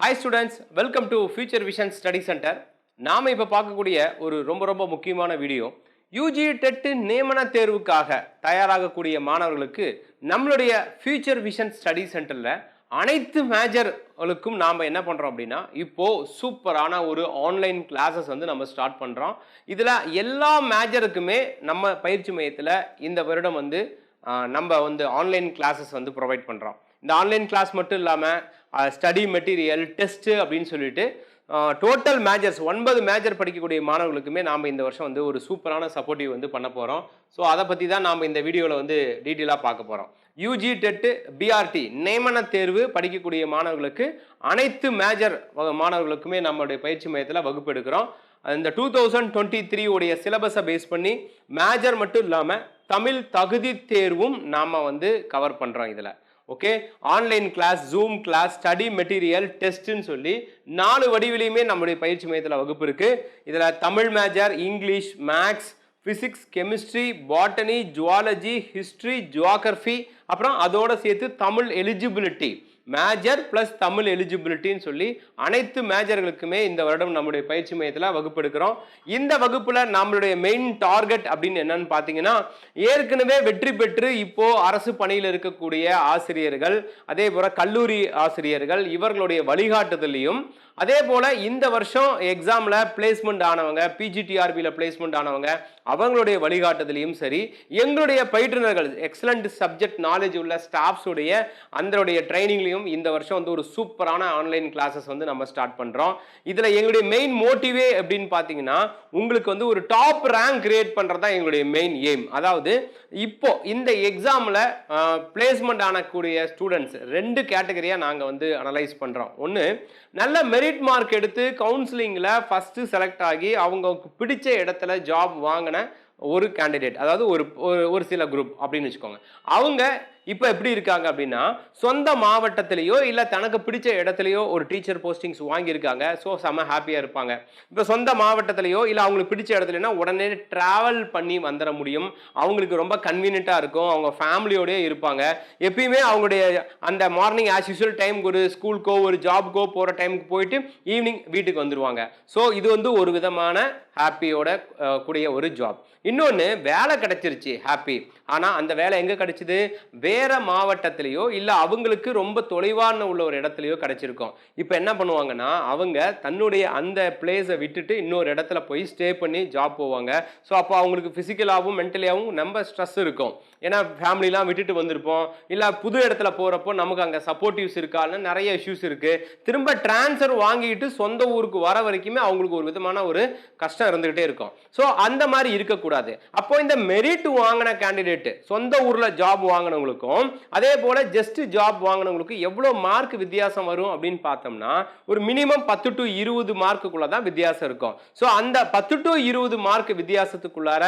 Hi students welcome to future vision study centre நாம் இப்போ பார்க்கக்கூடிய ஒரு ரொம்ப ரொம்ப முக்கியமான வீடியோ. யூஜி டெட்டு நியமன தேர்வுக்காக தயாராகக்கூடிய மாணவர்களுக்கு நம்மளுடைய ஃபியூச்சர் விஷன் ஸ்டடி சென்டரில் அனைத்து மேஜர்களுக்கும் நாம் என்ன பண்ணுறோம் அப்படின்னா இப்போது சூப்பரான ஒரு ஆன்லைன் கிளாஸஸ் வந்து நம்ம ஸ்டார்ட் பண்ணுறோம் இதில் எல்லா மேஜருக்குமே நம்ம பயிற்சி மையத்தில் இந்த வருடம் வந்து நம்ம வந்து ஆன்லைன் கிளாஸஸ் வந்து ப்ரொவைட் பண்ணுறோம் இந்த ஆன்லைன் கிளாஸ் மட்டும் இல்லாமல் ஸ்டடி மெட்டீரியல் டெஸ்ட்டு அப்படின்னு சொல்லிட்டு டோட்டல் மேஜர்ஸ் ஒன்பது மேஜர் படிக்கக்கூடிய மாணவர்களுக்குமே நாம் இந்த வருஷம் வந்து ஒரு சூப்பரான சப்போர்ட்டிவ் வந்து பண்ண போகிறோம் ஸோ அதை பற்றி தான் நாம் இந்த வீடியோவில் வந்து டீட்டெயிலாக பார்க்க போகிறோம் யூஜி டெட்டு பிஆர்டி நியமன தேர்வு படிக்கக்கூடிய மாணவர்களுக்கு அனைத்து மேஜர் மாணவர்களுக்குமே நம்மளுடைய பயிற்சி மையத்தில் வகுப்பு எடுக்கிறோம். இந்த டூ தௌசண்ட் டுவெண்ட்டி த்ரீ உடைய சிலபஸை பேஸ் பண்ணி மேஜர் மட்டும் இல்லாமல் தமிழ் தகுதி தேர்வும் நாம் வந்து கவர் பண்ணுறோம் இதில். Okay online class zoom class study material டெஸ்ட்டுன்னு சொல்லி நாலு வடிவிலையுமே நம்முடைய பயிற்சி மையத்தில் வகுப்பு இருக்குது இதில் Tamil major English maths physics chemistry botany zoology history geography அப்புறம் அதோடு சேர்த்து Tamil eligibility major plus Tamil எலிஜிபிலிட்டின்னு சொல்லி அனைத்து மேஜர்களுக்குமே இந்த வருடம் நம்முடைய பயிற்சி மையத்தில் வகுப்பெடுக்கிறோம். இந்த வகுப்பில் நம்மளுடைய மெயின் டார்கெட் அப்படின்னு என்னன்னு பார்த்தீங்கன்னா ஏற்கனவே வெற்றி பெற்று இப்போ அரசு பணியில் இருக்கக்கூடிய ஆசிரியர்கள் அதே போல கல்லூரி ஆசிரியர்கள் இவர்களுடைய வழிகாட்டுதலையும் அதே போல இந்த வருஷம் எக்ஸாமில் பிளேஸ்மெண்ட் ஆனவங்க பிஜிடிஆர்பியில் பிளேஸ்மெண்ட் ஆனவங்க அவங்களுடைய வழிகாட்டுதலையும் சரி எங்களுடைய பயிற்றுனர்கள் எக்ஸலண்ட் சப்ஜெக்ட் நாலேஜ் உள்ள ஸ்டாஃப்ஸுடைய அந்த ட்ரைனிங்லையும் ட்ரைனிங்லையும் இந்த வருஷம் வந்து ஒரு சூப்பரான ஆன்லைன் கிளாஸஸ் வந்து நம்ம ஸ்டார்ட் பண்ணுறோம் இதில் எங்களுடைய மெயின் மோட்டிவே அப்படின்னு பார்த்தீங்கன்னா உங்களுக்கு வந்து ஒரு டாப் ரேங்க் கிரியேட் பண்ணுறது தான் எங்களுடைய மெயின் எய்ம் அதாவது இப்போ இந்த எக்ஸாமில் பிளேஸ்மெண்ட் ஆனக்கூடிய ஸ்டூடெண்ட்ஸ் ரெண்டு கேட்டகரியாக நாங்கள் வந்து அனலைஸ் பண்ணுறோம் ஒன்று நல்ல மெரிட் மார்க் எடுத்து கவுன்சிலிங்கில் ஃபஸ்ட்டு செலக்ட் ஆகி அவங்களுக்கு பிடிச்ச இடத்துல ஜாப் வாங்கின ஒரு கேண்டிடேட் அதாவது ஒரு- ஒரு சில குரூப் அப்படின்னு வச்சுக்கோங்க. அவங்க இப்போ எப்படி இருக்காங்க அப்படின்னா சொந்த மாவட்டத்திலேயோ இல்லை தனக்கு பிடிச்ச இடத்துலையோ ஒரு டீச்சர் போஸ்டிங்ஸ் வாங்கியிருக்காங்க. ஸோ செம்ம ஹாப்பியாக இருப்பாங்க. இப்போ சொந்த மாவட்டத்திலேயோ இல்லை அவங்களுக்கு பிடிச்ச இடத்துலனா உடனே ட்ராவல் பண்ணி வந்துட முடியும். அவங்களுக்கு ரொம்ப கன்வீனியண்ட்டாக இருக்கும். அவங்க ஃபேமிலியோடய இருப்பாங்க. எப்பயுமே அவங்களுடைய அந்த மார்னிங் ஆஸ் யூஸ்வல் டைமுக்கு ஒரு ஸ்கூலுக்கோ ஒரு ஜாப்க்கோ போகிற டைமுக்கு போயிட்டு ஈவினிங் வீட்டுக்கு வந்துடுவாங்க ஸோ இது வந்து ஒரு விதமான ஹாப்பியோட கூடிய ஒரு ஜாப் இன்னொன்று வேலை கிடைச்சிருச்சு ஹாப்பி ஆனால் அந்த வேலை எங்கே கிடைச்சிது? வேற மாவட்டத்திலேயோ இல்லை அவங்களுக்கு ரொம்ப தொலைவான உள்ள ஒரு இடத்துலையோ கிடைச்சிருக்கும். இப்போ என்ன பண்ணுவாங்கன்னா அவங்க தன்னுடைய அந்த பிளேஸை விட்டுட்டு இன்னொரு இடத்துல போய் ஸ்டே பண்ணி ஜாப் போவாங்க. ஸோ அப்போ அவங்களுக்கு ஃபிசிக்கலாகவும் மென்டலியாகவும் ரொம்ப ஸ்ட்ரெஸ் இருக்கும். ஏன்னா ஃபேமிலிலாம் விட்டுட்டு வந்திருப்போம். இல்லை புது இடத்துல போகிறப்போ நமக்கு அங்கே சப்போர்ட்டிவ்ஸ் இருக்கான்னு நிறைய இஷ்யூஸ் இருக்குது திரும்ப ட்ரான்ஸ்ஃபர் வாங்கிட்டு சொந்த ஊருக்கு வர வரைக்குமே அவங்களுக்கு ஒரு விதமான ஒரு கஷ்டம் இருந்துகிட்டே இருக்கும். ஸோ அந்த மாதிரி இருக்கக்கூடாது. அப்போ இந்த மெரிட் வாங்கின கேண்டிடேட்டு சொந்த ஊரில் ஜாப் வாங்கினவங்களுக்கும் அதே போல் ஜஸ்ட் ஜாப் வாங்கினவங்களுக்கும் எவ்வளோ மார்க் வித்தியாசம் வரும் அப்படின்னு பார்த்தோம்னா ஒரு மினிமம் பத்து டு இருபது மார்க்குக்குள்ள தான் வித்தியாசம் இருக்கும். ஸோ அந்த பத்து டு இருபது மார்க் வித்தியாசத்துக்குள்ளார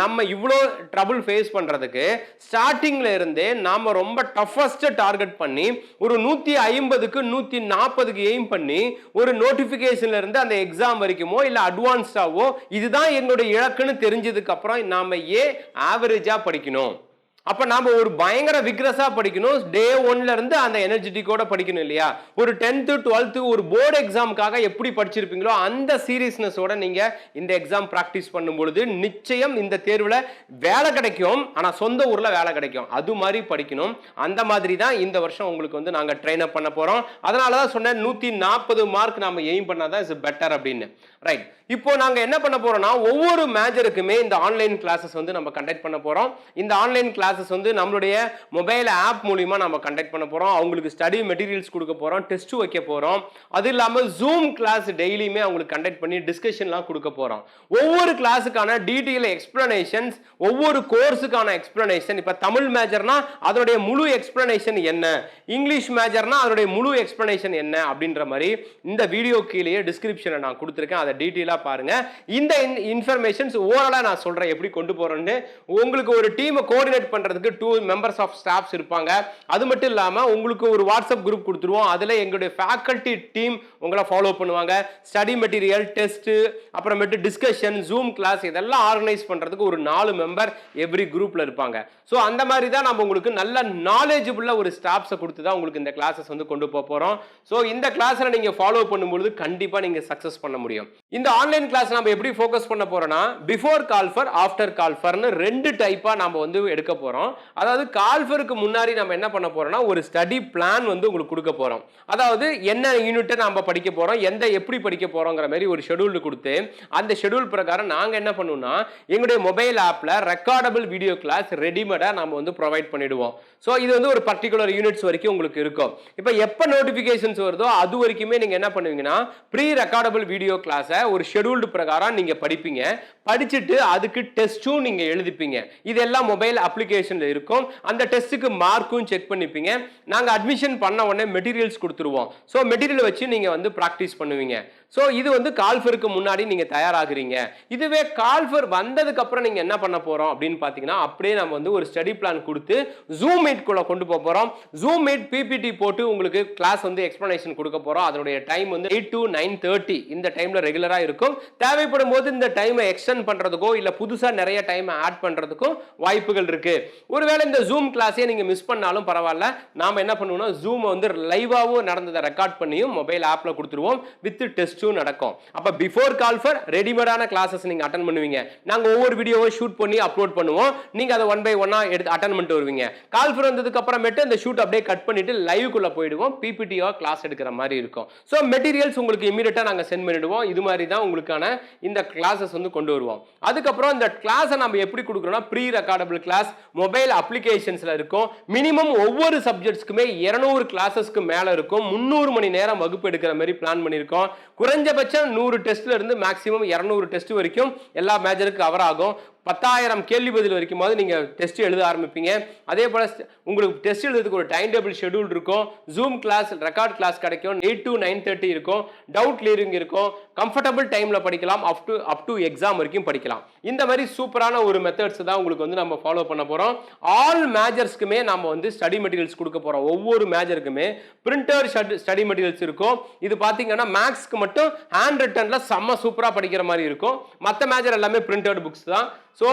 நம்ம இவ்வளோ ட்ரபுள் ஃபேஸ் பண்ணுறதுக்கு ஸ்டார்டிங்ல இருந்தே நாம ரொம்ப டஃபஸ்ட் டார்கெட் பண்ணி ஒரு நூற்றி ஐம்பதுக்கு நூற்றி நாற்பதுக்கு எய்ம் பண்ணி ஒரு நோட்டிஃபிகேஷன்ல இருந்து அந்த எக்ஸாம் வரைக்குமோ இல்லை அட்வான்ஸ்டாவோ இதுதான் என்னுடைய இலக்குன்னு தெரிஞ்சதுக்கு அப்புறம் நாம ஏன் ஆவரேஜா படிக்கணும்? அப்ப நாம ஒரு பயங்கர விக்ரஸா படிக்கணும். டே ஒன்ல இருந்து அந்த எனர்ஜெட்டிக்கோட படிக்கணும் இல்லையா? ஒரு டென்த்து டுவெல்த்து ஒரு போர்டு எக்ஸாமுக்காக எப்படி படிச்சிருப்பீங்களோ அந்த சீரியஸ்னஸோட நீங்க இந்த எக்ஸாம் ப்ராக்டிஸ் பண்ணும் பொழுது நிச்சயம் இந்த தேர்வுல வேலை கிடைக்கும். ஆனா சொந்த ஊர்ல வேலை கிடைக்கும். அது மாதிரி படிக்கணும். அந்த மாதிரி தான் இந்த வருஷம் உங்களுக்கு வந்து நாங்க ட்ரெயின் அப் பண்ண போறோம். அதனால தான் சொன்னேன் நூத்தி நாற்பது மார்க் நம்ம எய்ம் பண்ணாதான் இஸ் பெட்டர் அப்படின்னு. ரைட் இப்போ நாங்க என்ன பண்ண போறோம்னா ஒவ்வொரு மேஜருக்குமே இந்த ஆன்லைன் கிளாஸஸ் வந்து நம்ம கண்டக்ட் பண்ண போறோம். இந்த ஆன்லைன் கிளாஸஸ் வந்து நம்மளுடைய மொபைல் ஆப் மூலியமா நம்ம கண்டக்ட் பண்ண போறோம். அவங்களுக்கு ஸ்டடி மெட்டீரியல்ஸ் கொடுக்க போறோம் டெஸ்ட்டு வைக்க போறோம். அது இல்லாமல் ஜூம் கிளாஸ் டெய்லியுமே அவங்களுக்கு கண்டக்ட் பண்ணி டிஸ்கஷன்லாம் கொடுக்க போறோம். ஒவ்வொரு கிளாஸுக்கான டீட்டெயில் எக்ஸ்பிளனேஷன்ஸ் ஒவ்வொரு கோர்ஸுக்கான எக்ஸ்பிளனேஷன் இப்போ தமிழ் மேஜர்னா அதனுடைய முழு எக்ஸ்பிளனேஷன் என்ன? இங்கிலீஷ் மேஜர்னா அதனுடைய முழு எக்ஸ்பிளனேஷன் என்ன? அப்படின்ற மாதிரி இந்த வீடியோ கீழேயே டிஸ்கிரிப்ஷனை நான் கொடுத்துருக்கேன். அதை டீட்டெயிலாக பாருங்க. இந்த இன்ஃபர்மேஷன்ஸ் ஓவராலாக நான் சொல்கிறேன் எப்படி கொண்டு போகிறேன்னு உங்களுக்கு ஒரு டீமை கோஆர்டினேட் பண்ணுற பண்ணுறதுக்கு டூ மெம்பர்ஸ் ஆஃப் ஸ்டாஃப்ஸ் இருப்பாங்க. அது மட்டும் இல்லாமல் உங்களுக்கு ஒரு வாட்ஸ்அப் குரூப் கொடுத்துருவோம். அதில் எங்களுடைய ஃபேக்கல்ட்டி டீம் உங்களை ஃபாலோ பண்ணுவாங்க. ஸ்டடி மெட்டீரியல் டெஸ்ட்டு அப்புறமேட்டு டிஸ்கஷன் ஜூம் கிளாஸ் இதெல்லாம் ஆர்கனைஸ் பண்ணுறதுக்கு ஒரு நாலு மெம்பர் எவ்ரி குரூப்பில் இருப்பாங்க. ஸோ அந்த மாதிரி தான் நம்ம உங்களுக்கு நல்ல நாலேஜபுளாக ஒரு ஸ்டாஃப்ஸை கொடுத்து தான் உங்களுக்கு இந்த கிளாஸஸ் வந்து கொண்டு போக போகிறோம் ஸோ இந்த கிளாஸில் நீங்கள் ஃபாலோ பண்ணும்பொழுது கண்டிப்பாக நீங்கள் சக்ஸஸ் பண்ண முடியும். இந்த ஆன்லைன் கிளாஸ் நம்ம எப்படி ஃபோக்கஸ் பண்ண போகிறோம்னா பிஃபோர் கால்ஃபர் ஆஃப்டர் கால்ஃபர்னு ரெண்டு டைப்பாக நம்ம வந்து எடுக்க போகிறோம் அதாவது கால்ஃபருக்கு முன்னாடி நம்ம என்ன பண்ண போகிறோம்னா ஒரு ஸ்டடி பிளான் வந்து உங்களுக்கு கொடுக்க போகிறோம் அதாவது என்ன யூனிட்டை நம்ம படிக்க போகிறோம் எந்த எப்படி படிக்க போகிறோங்கிற மாதிரி ஒரு ஷெடியூல் கொடுத்து அந்த ஷெடியூல் பிரகாரம் நாங்கள் என்ன பண்ணுவோம்னா எங்களுடைய மொபைல் ஆப்பில் ரெக்கார்டபிள் வீடியோ கிளாஸ் ரெடிமேடாக நம்ம வந்து ப்ரொவைட் பண்ணிடுவோம். ஸோ இது வந்து ஒரு பர்டிகுலர் யூனிட்ஸ் வரைக்கும் உங்களுக்கு இருக்கும். இப்போ எப்போ நோட்டிஃபிகேஷன்ஸ் வருதோ அது வரைக்குமே நீங்கள் என்ன பண்ணுவீங்கன்னா ப்ரீ ரெக்கார்டபிள் வீடியோ கிளாஸை ஒரு ஷெடியூல்டு பிரகாரம் நீங்கள் படிப்பீங்க. படிச்சுட்டு அதுக்கு டெஸ்ட்டும் நீங்கள் எழுதிப்பீங்க. இதெல்லாம் மொபைல் அப்ளிகேஷன் அப்ளிகேஷனில் இருக்கும். அந்த டெஸ்ட்டுக்கு மார்க்கும் செக் பண்ணிப்பீங்க. நாங்கள் அட்மிஷன் பண்ண உடனே மெட்டீரியல்ஸ் கொடுத்துருவோம். ஸோ மெட்டீரியல் வச்சு நீங்கள் வந்து ப்ராக்டிஸ் பண்ணுவீங்க. ஸோ இது வந்து கால்ஃபருக்கு முன்னாடி நீங்கள் தயாராகிறீங்க. இதுவே கால்ஃபர் வந்ததுக்கப்புறம் நீங்கள் என்ன பண்ண போகிறோம் அப்படின்னு பார்த்தீங்கன்னா அப்படியே நம்ம வந்து ஒரு ஸ்டடி பிளான் கொடுத்து ஜூம் மீட்குள்ளே கொண்டு போக போகிறோம் ஜூம் மீட் பிபிடி போட்டு உங்களுக்கு கிளாஸ் வந்து எக்ஸ்ப்ளனேஷன் கொடுக்க போகிறோம் அதனுடைய டைம் வந்து எயிட் டு நைன் தேர்ட்டி இந்த டைமில் ரெகுலராக இருக்கும். தேவைப்படும் போது இந்த டைமை எக்ஸ்டெண்ட் பண்ணுறதுக்கோ இல்லை புதுசாக நிறைய டைமை ஆட் பண்ணுறதுக்கும் வாய்ப்புகள் இருக்குது ஒருவேளை இந்த ஜூம் கிளாஸே நீங்கள் மிஸ் பண்ணாலும் பரவாயில்ல. நாம் என்ன பண்ணுவோம்னா ஜூமை வந்து லைவாகவும் நடந்ததை ரெக்கார்ட் பண்ணியும் மொபைல் ஆப்பில் கொடுத்துருவோம். வித் டெஸ்ட்டும் நடக்கும். அப்போ பிஃபோர் கால்ஃபர் ரெடிமேடான கிளாஸஸ் நீங்கள் அட்டன் பண்ணுவீங்க. நாங்கள் ஒவ்வொரு வீடியோவை ஷூட் பண்ணி அப்லோட் பண்ணுவோம். நீங்கள் அதை ஒன் பை ஒன்னாக எடுத்து அட்டன் பண்ணிட்டு வருவீங்க. கால்ஃபர் வந்ததுக்கு அப்புறமேட்டு அந்த ஷூட் அப்படியே கட் பண்ணிட்டு லைவுக்குள்ளே போயிடுவோம். பிபிடியோ கிளாஸ் எடுக்கிற மாதிரி இருக்கும். ஸோ மெட்டீரியல்ஸ் உங்களுக்கு இமீடியட்டாக நாங்கள் சென்ட் பண்ணிடுவோம். இது மாதிரி தான் உங்களுக்கான இந்த கிளாஸஸ் வந்து கொண்டு வருவோம். அதுக்கப்புறம் இந்த கிளாஸை நம்ம எப்படி கொடுக்குறோம்னா ப்ரீ ரெக்கார்டபிள் கிளாஸ் மொபைல் அப்ளிகேஷன்ஸில் இருக்கும். மினிமம் ஒவ்வொரு சப்ஜெக்ட்ஸ்க்குமே இரநூறு கிளாஸஸ்க்கு மேலே இருக்கும். முந்நூறு மணி நேரம் வகுப்பு எடுக்கிற மாதிரி பிளான் பண்ணியிருக்கோம். குறைஞ்சபட்சம் நூறு டெஸ்ட்ல இருந்து மேக்ஸிமம் இரநூறு டெஸ்ட் வரைக்கும் எல்லா மேஜருக்கு கவர் ஆகும். பத்தாயிரம் கேள்வி பதில் வரைக்கும் போது நீங்கள் டெஸ்ட் எழுத ஆரம்பிப்பீங்க. அதே போல் உங்களுக்கு டெஸ்ட் எழுதுறதுக்கு ஒரு டைம் டேபிள் ஷெடியூல் இருக்கும். ஜூம் கிளாஸ் ரெக்கார்ட் கிளாஸ் கிடைக்கும். எயிட் டு நைன் தேர்ட்டி இருக்கும். டவுட் கிளியரிங் இருக்கும். கம்ஃபர்டபுள் டைமில் படிக்கலாம். Up to up to exam வரைக்கும் படிக்கலாம். இந்த மாதிரி சூப்பரான ஒரு மெத்தட்ஸ் தான் உங்களுக்கு வந்து நம்ம ஃபாலோ பண்ண போகிறோம் ஆல் மேஜர்ஸ்க்குமே நம்ம வந்து ஸ்டடி மெட்டீரியல்ஸ் கொடுக்க போகிறோம் ஒவ்வொரு மேஜருக்குமே பிரிண்டர் ஸ்டடி மெட்டீரியல்ஸ் இருக்கும். இது பார்த்தீங்கன்னா மேக்ஸ்க்கு மட்டும் ஹேண்ட் ரிட்டனில் செம்ம சூப்பராக படிக்கிற மாதிரி இருக்கும். மற்ற மேஜர் எல்லாமே பிரிண்டட் புக்ஸ் தான். ஸோ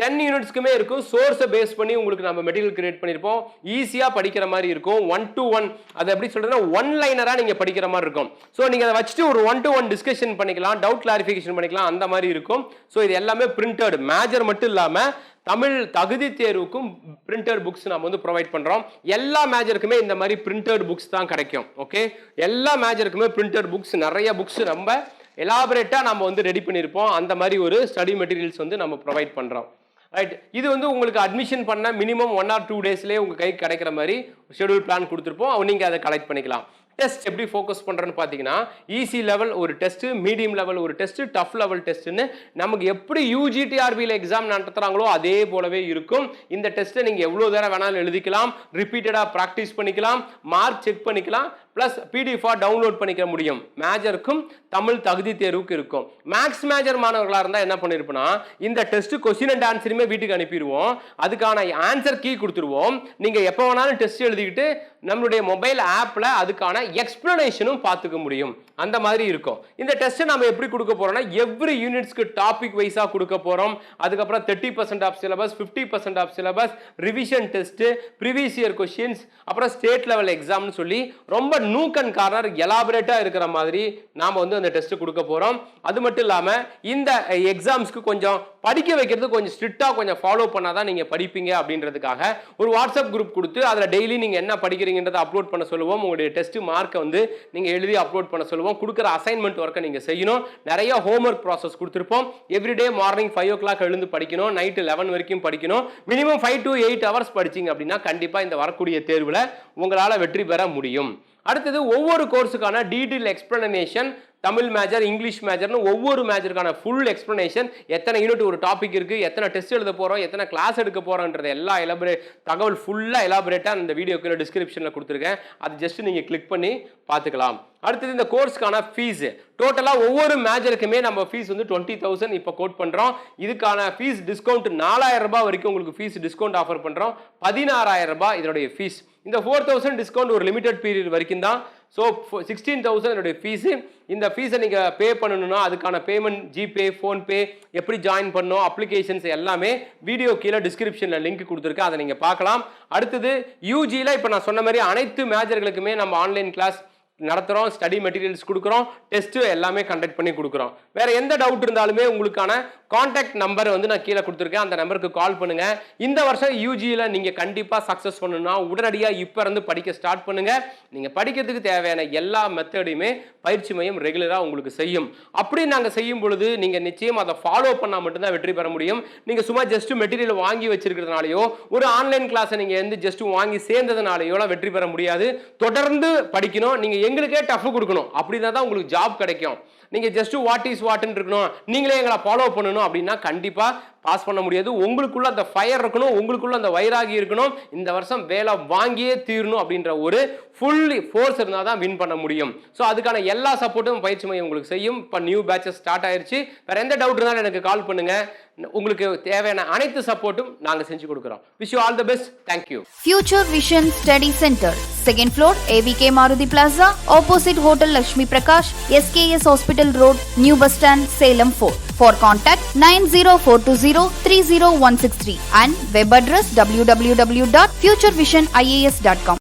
டென் யூனிட்ஸ்க்குமே இருக்கும். சோர்ஸை பேஸ் பண்ணி உங்களுக்கு நம்ம மெட்டீரியல் கிரியேட் பண்ணியிருப்போம் ஈஸியாக படிக்கிற மாதிரி இருக்கும். ஒன் டு ஒன் அதை எப்படி சொல்கிறதுனா ஒன் லைனராக நீங்கள் படிக்கிற மாதிரி இருக்கும். ஸோ நீங்கள் அதை வச்சுட்டு ஒரு ஒன் டு ஒன் டிஸ்கஷன் பண்ணிக்கலாம். டவுட் கிளாரிஃபிகேஷன் பண்ணிக்கலாம். அந்த மாதிரி இருக்கும். ஸோ இது எல்லாமே பிரிண்டட் மேஜர் மட்டும் இல்லாமல் தமிழ் தகுதி தேர்வுக்கும் பிரிண்டட் புக்ஸ் நம்ம வந்து ப்ரொவைட் பண்ணுறோம் எல்லா மேஜருக்குமே இந்த மாதிரி பிரிண்டட் புக்ஸ் தான் கிடைக்கும். ஓகே எல்லா மேஜருக்குமே பிரிண்டட் புக்ஸ் நிறைய புக்ஸ் நம்ம எலாபரேட்டாக நம்ம வந்து ரெடி பண்ணியிருப்போம் அந்த மாதிரி ஒரு ஸ்டடி மெட்டீரியல்ஸ் வந்து நம்ம ப்ரொவைட் பண்ணுறோம் ரைட் இது வந்து உங்களுக்கு அட்மிஷன் பண்ண மினிமம் ஒன் ஆர் டூ டேஸ்லேயே உங்கள் கைக்கு கிடைக்கிற மாதிரி ஷெடியூல் பிளான் கொடுத்துருப்போம். நீங்கள் அதை கலெக்ட் பண்ணிக்கலாம். டெஸ்ட் எப்படி ஃபோக்கஸ் பண்ணுறோன்னு பார்த்தீங்கன்னா ஈஸி லெவல் ஒரு டெஸ்ட்டு மீடியம் லெவல் ஒரு டெஸ்ட்டு டஃப் லெவல் டெஸ்ட்டுன்னு நமக்கு எப்படி யூஜிடிஆர்பியில் எக்ஸாம் நடத்துகிறாங்களோ அதே போலவே இருக்கும். இந்த டெஸ்ட்டை நீங்கள் எவ்வளோ தடவை வேணாலும் எழுதிக்கலாம். ரிப்பீட்டடாக ப்ராக்டிஸ் பண்ணிக்கலாம். மார்க் செக் பண்ணிக்கலாம். ப்ளஸ் பிடிஎஃபாக டவுன்லோட் பண்ணிக்க முடியும். மேஜருக்கும் தமிழ் தகுதி தேர்வுக்கு இருக்கும். மேக்ஸ் மேஜர் மாணவர்களாக இருந்தால் என்ன பண்ணியிருப்போம்னா இந்த டெஸ்ட்டு கொஸ்டின் அண்ட் ஆன்சருமே வீட்டுக்கு அனுப்பிடுவோம். அதுக்கான ஆன்சர் கீ கொடுத்துருவோம். நீங்கள் எப்போ வேணாலும் டெஸ்ட் எழுதிக்கிட்டு நம்மளுடைய மொபைல் ஆப்பில் அதுக்கான எக்ஸ்பிளனேஷனும் பார்த்துக்க முடியும். அந்த மாதிரி இருக்கும். இந்த டெஸ்ட்டை நம்ம எப்படி கொடுக்க போகிறோம்னா எவ்ரி யூனிட்ஸ்க்கு டாபிக் வைஸாக கொடுக்க போகிறோம் அதுக்கப்புறம் thirty percent of syllabus fifty percent of syllabus revision test previous year questions அப்புறம் ஸ்டேட் லெவல் எக்ஸாம்னு சொல்லி ரொம்ப நூக் அண்ட் கார்னர் எலாபரேட்டாக இருக்கிற மாதிரி நாம் வந்து அந்த டெஸ்ட்டு கொடுக்க போகிறோம் அது மட்டும் இல்லாமல் இந்த எக்ஸாம்ஸ்க்கு கொஞ்சம் படிக்க வைக்கிறது கொஞ்சம் ஸ்ட்ரிக்டாக கொஞ்சம் ஃபாலோ பண்ணால் தான் நீங்கள் படிப்பீங்க அப்படின்றதுக்காக ஒரு வாட்ஸ்அப் குரூப் கொடுத்து அதில் டெய்லி நீங்கள் என்ன படிக்கிறீங்கன்றதை அப்லோட் பண்ண சொல்லுவோம். உங்களுடைய டெஸ்ட் மார்க்கை வந்து நீங்கள் எழுதி அப்லோட் பண்ண சொல்லுவோம். கொடுக்குற அசைன்மெண்ட் ஒர்க்கை நீங்கள் செய்யணும். நிறைய ஹோம் ஒர்க் ப்ராசஸ் கொடுத்துருப்போம். Every day morning five o'clock எழுந்து படிக்கணும். நைட்டு லெவன் வரைக்கும் படிக்கணும். Minimum five to eight hours படிச்சிங்க அப்படின்னா கண்டிப்பாக இந்த வரக்கூடிய தேர்வில் உங்களால் வெற்றி பெற முடியும். அடுத்தது ஒவ்வொரு கோர்ஸுக்கான detail explanation Tamil major English மேஜர்னு ஒவ்வொரு மேஜருக்கான ஃபுல் எக்ஸ்ப்ளனேஷன் எத்தனை யூனிட் ஒரு டாபிக் இருக்குது எத்தனை டெஸ்ட் எழுத போகிறோம் எத்தனை கிளாஸ் எடுக்க போகிறோன்றது எல்லா எலாபரேட் தகவல் ஃபுல்லாக எலாபரேட்டாக அந்த வீடியோக்கு டிஸ்கிரிப்ஷனில் கொடுத்துருக்கேன். அது ஜஸ்ட் நீங்கள் கிளிக் பண்ணி பார்த்துக்கலாம். அடுத்தது இந்த கோர்ஸ்க்கான ஃபீஸ் டோட்டலாக ஒவ்வொரு மேஜருக்குமே நம்ம ஃபீஸ் வந்து டுவெண்ட்டி தௌசண்ட் இப்போ கோட் பண்ணுறோம் இதுக்கான ஃபீஸ் டிஸ்கவுண்ட் நாலாயிரம் ரூபாய் வரைக்கும் உங்களுக்கு ஃபீஸ் டிஸ்கவுண்ட் ஆஃபர் பண்ணுறோம் பதினாறாயிரம் ரூபாய் இதனுடைய ஃபீஸ் இந்த ஃபோர் தௌசண்ட் டிஸ்கவுண்ட் ஒரு லிமிடெட் பீரியட் வரைக்கும் தான் ஸோ சிக்ஸ்டீன் தௌசண்ட் என்னுடைய ஃபீஸு இந்த ஃபீஸை நீங்கள் பே பண்ணணும்னா அதுக்கான பேமெண்ட் ஜிபே ஃபோன்பே எப்படி ஜாயின் பண்ணோம் அப்ளிகேஷன்ஸ் எல்லாமே வீடியோ கீழே டிஸ்கிரிப்ஷனில் லிங்க் கொடுத்துருக்கேன் அதை நீங்கள் பார்க்கலாம். அடுத்தது யூஜியில் இப்போ நான் சொன்ன மாதிரி அனைத்து மேஜர்களுக்குமே நம்ம ஆன்லைன் கிளாஸ் நடத்துகிறோம் ஸ்டடி மெட்டீரியல்ஸ் கொடுக்குறோம் டெஸ்ட்டு எல்லாமே கண்டக்ட் பண்ணி கொடுக்குறோம். வேற எந்த டவுட் இருந்தாலுமே உங்களுக்கான காண்டாக்ட் நம்பர் வந்து நான் கீழே கொடுத்துருக்கேன். அந்த நம்பருக்கு கால் பண்ணுங்க. இந்த வருஷம் யூஜியில் நீங்கள் கண்டிப்பாக சக்ஸஸ் பண்ணணும்னா உடனடியாக இப்போ இருந்து படிக்க ஸ்டார்ட் பண்ணுங்க. நீங்கள் படிக்கிறதுக்கு தேவையான எல்லா மெத்தடையுமே பயிற்சி மையம் ரெகுலராக உங்களுக்கு செய்யும். அப்படி நாங்கள் செய்யும் பொழுது நீங்கள் நிச்சயம் அதை ஃபாலோ பண்ணால் மட்டும்தான் வெற்றி பெற முடியும். நீங்கள் சும்மா ஜஸ்ட் மெட்டீரியல் வாங்கி வச்சிருக்கிறதுனாலயோ ஒரு ஆன்லைன் கிளாஸை நீங்கள் வந்து ஜஸ்ட் வாங்கி சேர்ந்ததுனாலயோலாம் வெற்றி பெற முடியாது. தொடர்ந்து படிக்கணும். நீங்கள் எங்களுக்கே டஃப் கொடுக்கணும். அப்படின்னா தான் உங்களுக்கு ஜாப் கிடைக்கும். நீங்கள் ஜஸ்ட் வாட் இஸ் வாட்னு இருக்கணும். நீங்களே எங்களை ஃபாலோ பண்ணணும் அப்படின்னா கண்டிப்பாக பாஸ் பண்ண முடியாது. உங்களுக்குள்ள அந்த ஃபயர் இருக்கணும் உங்களுக்குள்ள அந்த வைராகி இருக்கணும். இந்த வருஷம் வேலை வாங்கியே தீரணும் அப்படின்ற ஒரு ஃபுல்லி ஃபோர்ஸ் இருந்தால் தான் வின் பண்ண முடியும். ஸோ அதுக்கான எல்லா சப்போர்ட்டும் பயிற்சி மையம் உங்களுக்கு செய்யும். இப்போ நியூ பேட்சஸ் ஸ்டார்ட் ஆயிருச்சு. வேற எந்த டவுட் இருந்தாலும் எனக்கு கால் பண்ணுங்க. உங்களுக்கு தேவையான அனைத்து சப்போர்ட்டும் நாங்கள் செஞ்சு கொடுக்குறோம். Wish you all the best thank you future vision study centre second floor AVK Maruti plaza opposite hotel Lakshmi Prakash SKS hospital road new bus stand Salem fort For contact 90420 30163 and web address www.futurevision.ias.com.